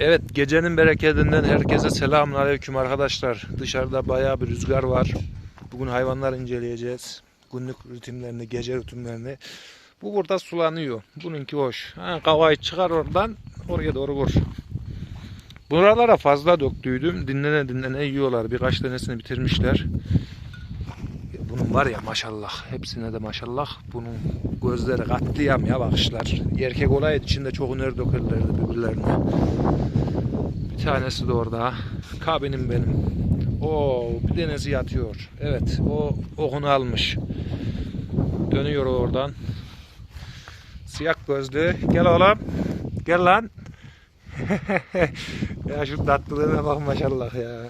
Evet gecenin bereketinden herkese selamun aleyküm arkadaşlar. Dışarıda bayağı bir rüzgar var. Bugün hayvanlar inceleyeceğiz. Günlük rutinlerini, gece rutinlerini. Bu burada sulanıyor. Bununki hoş. Ha, kavayı çıkar oradan oraya doğru vur. Buralara fazla döktüydüm. Dinlene dinlene yiyorlar. Birkaç tanesini bitirmişler. Bunun var ya maşallah. Hepsine de maşallah. Bunun gözleri katliam ya bakışlar. Erkek olaydı içinde çok üneri dökerlerdi birbirlerine. Bir tanesi de orada. Kabinim benim. O bir tanesi yatıyor. Evet o okunu almış. Dönüyor oradan. Siyah gözlü. Gel oğlum. Gel lan. ya şu tatlılığına bak maşallah ya.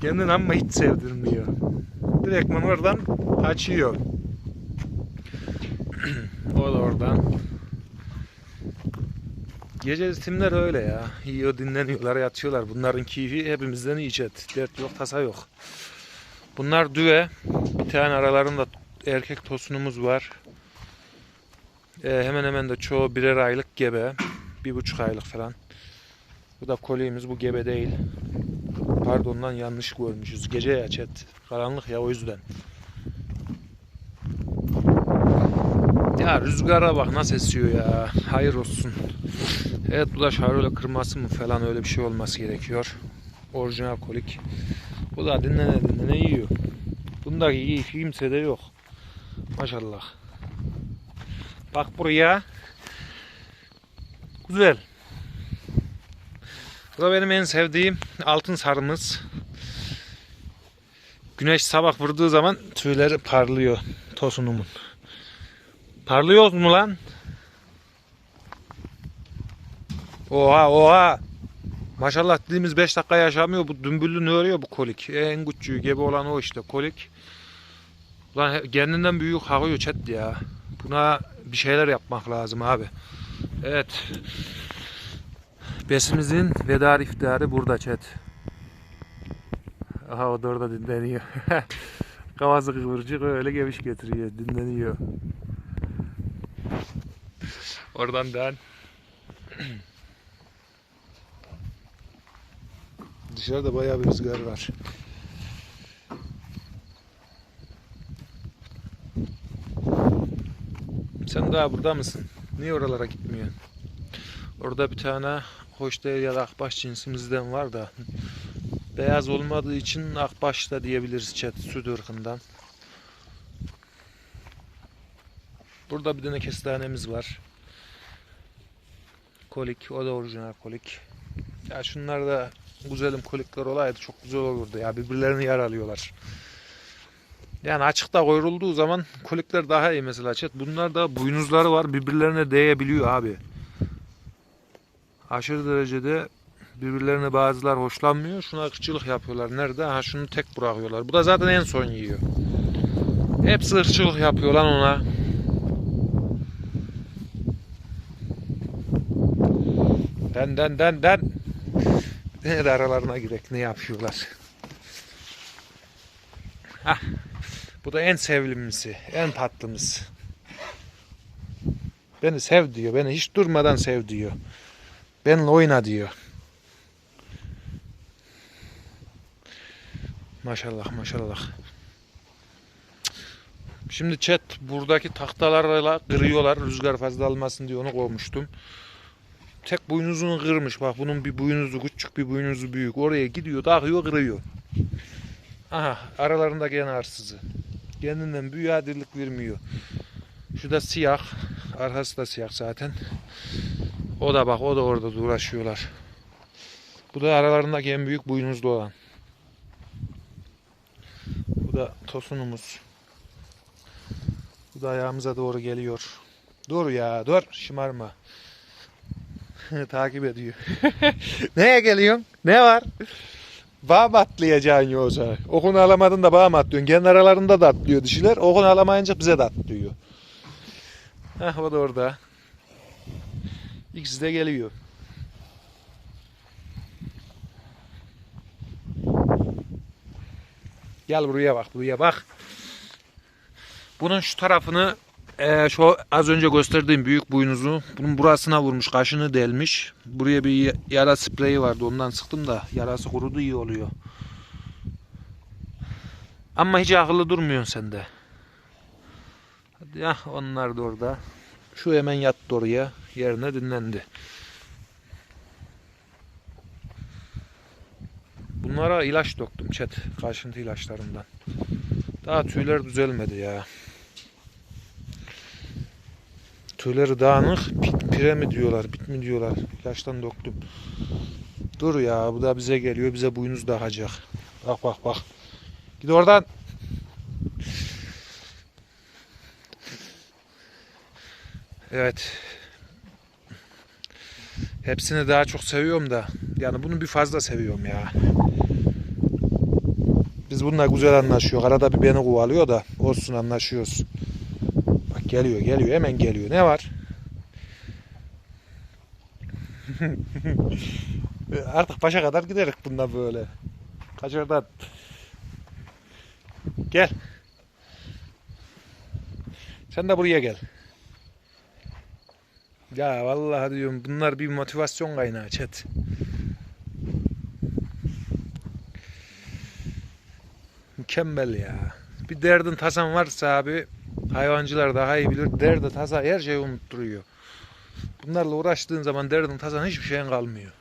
Kendini ama hiç sevdirmiyor. Direktman oradan açıyor. o da oradan. Gece ritimler öyle ya. Yiyor, dinleniyorlar, yatıyorlar. Bunların keyfi hepimizden chat. Dert yok, tasa yok. Bunlar düve. Bir tane aralarında erkek tosunumuz var. Ee, hemen hemen de çoğu birer aylık gebe. Bir buçuk aylık falan. Bu da kolimiz. Bu gebe değil. Pardon lan yanlış görmüşüz. Gece ya chat. Karanlık ya o yüzden. Ya rüzgara bak nasıl esiyor ya. Hayır olsun. Evet bu da şarjıyla kırması mı falan öyle bir şey olması gerekiyor. Orijinal kolik. Bu da dinlene dinlene yiyor. Bundaki iyi kimse de yok. Maşallah. Bak buraya. Güzel. Bu da benim en sevdiğim altın sarımız. Güneş sabah vurduğu zaman tüyleri parlıyor tosunumun. Parlıyor mu lan? Oha oha. Maşallah dediğimiz 5 dakika yaşamıyor. Bu dümbüllü ne örüyor bu kolik? En küçüğü gebe olan o işte kolik. Ulan kendinden büyük hakıyor chat ya. Buna bir şeyler yapmak lazım abi. Evet. Besimizin veda iftarı burada chat. Aha o da orada dinleniyor. Kafası kıvırcık öyle geviş getiriyor. Dinleniyor. Oradan den. Dışarıda bayağı bir rüzgar var. Sen daha burada mısın? Niye oralara gitmiyorsun? Orada bir tane hoş değil ya da akbaş cinsimizden var da beyaz olmadığı için akbaş da diyebiliriz çet süt ırkından. Burada bir tane kestanemiz var. Kolik, o da orijinal kolik. Ya şunlar da güzelim kolikler olaydı çok güzel olurdu ya birbirlerini yaralıyorlar. Yani açıkta koyulduğu zaman kolikler daha iyi mesela chat. Bunlar da boynuzları var birbirlerine değebiliyor abi. Aşırı derecede birbirlerine bazılar hoşlanmıyor. Şuna ırkçılık yapıyorlar. Nerede? Ha şunu tek bırakıyorlar. Bu da zaten en son yiyor. Hepsi ırkçılık yapıyor lan ona. Den den den den. Ne de aralarına girek ne yapıyorlar. Hah. Bu da en sevimlisi, en tatlımız. Beni sev diyor. Beni hiç durmadan sev diyor. Benimle oyna diyor. Maşallah maşallah. Şimdi chat buradaki tahtalarla kırıyorlar. Rüzgar fazla almasın diye onu koymuştum. Tek boynuzunu kırmış. Bak bunun bir boynuzu küçük bir boynuzu büyük. Oraya gidiyor takıyor kırıyor. Aha aralarında gene arsızı. Kendinden büyüğe dirlik vermiyor. Şu da siyah. Arkası da siyah zaten. O da bak o da orada uğraşıyorlar. Bu da aralarındaki en büyük boynuzlu olan. Bu da tosunumuz. Bu da ayağımıza doğru geliyor. Dur ya dur şımarma. Takip ediyor. Neye geliyorsun? Ne var? Bağ mı atlayacaksın yoksa? Okunu alamadın da bağ mı atlıyorsun? Kendi aralarında da atlıyor dişiler. Okunu alamayınca bize de atlıyor. Heh o da orada. İkisi de geliyor. Gel buraya bak, buraya bak. Bunun şu tarafını Ee, şu az önce gösterdiğim büyük boynuzu bunun burasına vurmuş, kaşını delmiş. Buraya bir yara spreyi vardı ondan sıktım da yarası kurudu iyi oluyor. Ama hiç akıllı durmuyorsun sen de. Hadi ya onlar da orada. Şu hemen yattı oraya. Yerine dinlendi. Bunlara ilaç döktüm çet. Kaşıntı ilaçlarından. Daha tüyler düzelmedi ya. Tüyleri dağınık. Pit, pire mi diyorlar, bit mi diyorlar. İlaçtan döktüm. Dur ya bu da bize geliyor. Bize boynuz dağacak. Bak bak bak. Git oradan. Evet. Hepsini daha çok seviyorum da. Yani bunu bir fazla seviyorum ya. Biz bununla güzel anlaşıyor. Arada bir beni kovalıyor da olsun anlaşıyoruz. Bak geliyor geliyor hemen geliyor. Ne var? Artık başa kadar giderik bunda böyle. Kaçırdan. Gel. Sen de buraya gel. Ya vallahi diyorum bunlar bir motivasyon kaynağı chat. Mükemmel ya. Bir derdin tasan varsa abi hayvancılar daha iyi bilir. Derdi tasa her şeyi unutturuyor. Bunlarla uğraştığın zaman derdin tasan hiçbir şeyin kalmıyor.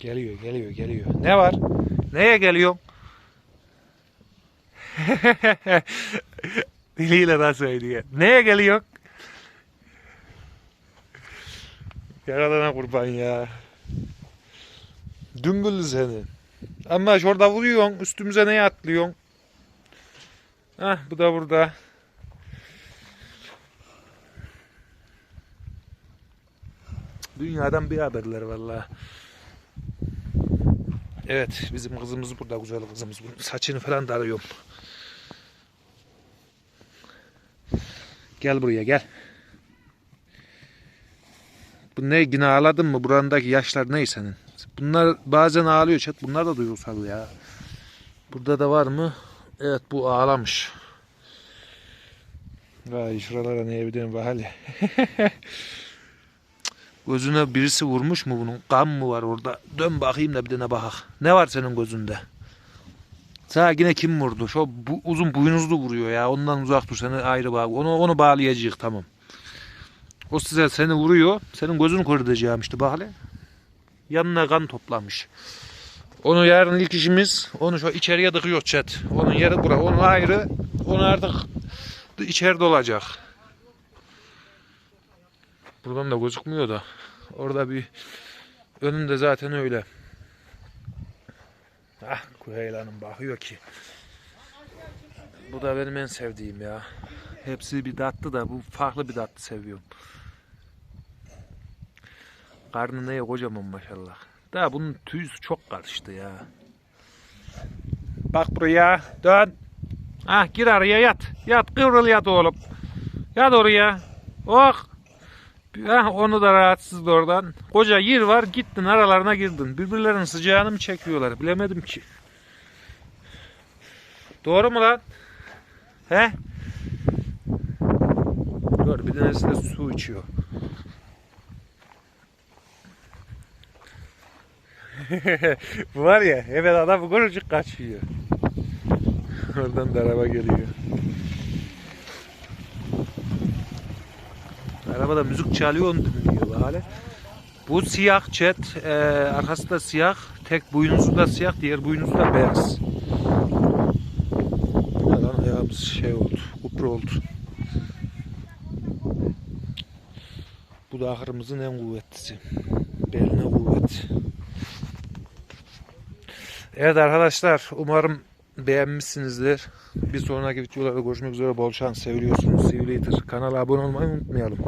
Geliyor, geliyor, geliyor. Ne var? Neye geliyor? Diliyle nasıl söylüyor? Neye geliyor? Yaradana kurban ya. Dümbüllü seni. Ama şurada vuruyorsun, üstümüze neye atlıyorsun? Hah, bu da burada. Dünyadan bir haberler vallahi. Evet, bizim kızımız burada, güzel kızımız. Saçını falan darıyorum. Gel buraya gel. Bu ne yine ağladın mı? Burandaki yaşlar ne senin? Bunlar bazen ağlıyor chat. Bunlar da duygusal ya. Burada da var mı? Evet bu ağlamış. Vay şuralara ne bak hele. Gözüne birisi vurmuş mu bunun? Kan mı var orada? Dön bakayım da bir tane bakak. Ne var senin gözünde? Sana yine kim vurdu? Şu bu, uzun boynuzlu vuruyor ya. Ondan uzak dur. Seni ayrı bağ. Onu onu bağlayacağız tamam. O size seni vuruyor. Senin gözünü edeceğim işte bak. Yanına kan toplamış. Onu yarın ilk işimiz onu şu içeriye dıkıyor chat. Onun yeri bura. Onu ayrı. Onu artık içeride olacak. Buradan da gözükmüyor da. Orada bir önünde zaten öyle. Ah Kuheylan'ın bakıyor ki. Bu da benim en sevdiğim ya. Hepsi bir tatlı da bu farklı bir tatlı seviyorum. Karnı neye kocaman maşallah. Daha bunun tüyüsü çok karıştı ya. Bak buraya dön. Ah gir araya yat. Yat kıvrıl yat oğlum. Yat oraya. Oh. Ah, onu da rahatsızdı oradan. Koca yer var gittin aralarına girdin. Birbirlerinin sıcağını mı çekiyorlar bilemedim ki. Doğru mu lan? He? Dur bir tanesi de su içiyor. Var ya evet adam kurucuk kaçıyor. Oradan da araba geliyor. Arabada müzik çalıyor onu dinliyor hala. Bu siyah chat, e, arkası da siyah, tek boynuzu da siyah, diğer boynuzu da beyaz. Lan ayağımız şey oldu, kupra oldu. Bu da ahırımızın en kuvvetlisi. Beline kuvvet. Evet arkadaşlar, umarım beğenmişsinizdir. Bir sonraki videolarda görüşmek üzere. Bol şans, seviliyorsunuz. Later. Kanala abone olmayı unutmayalım.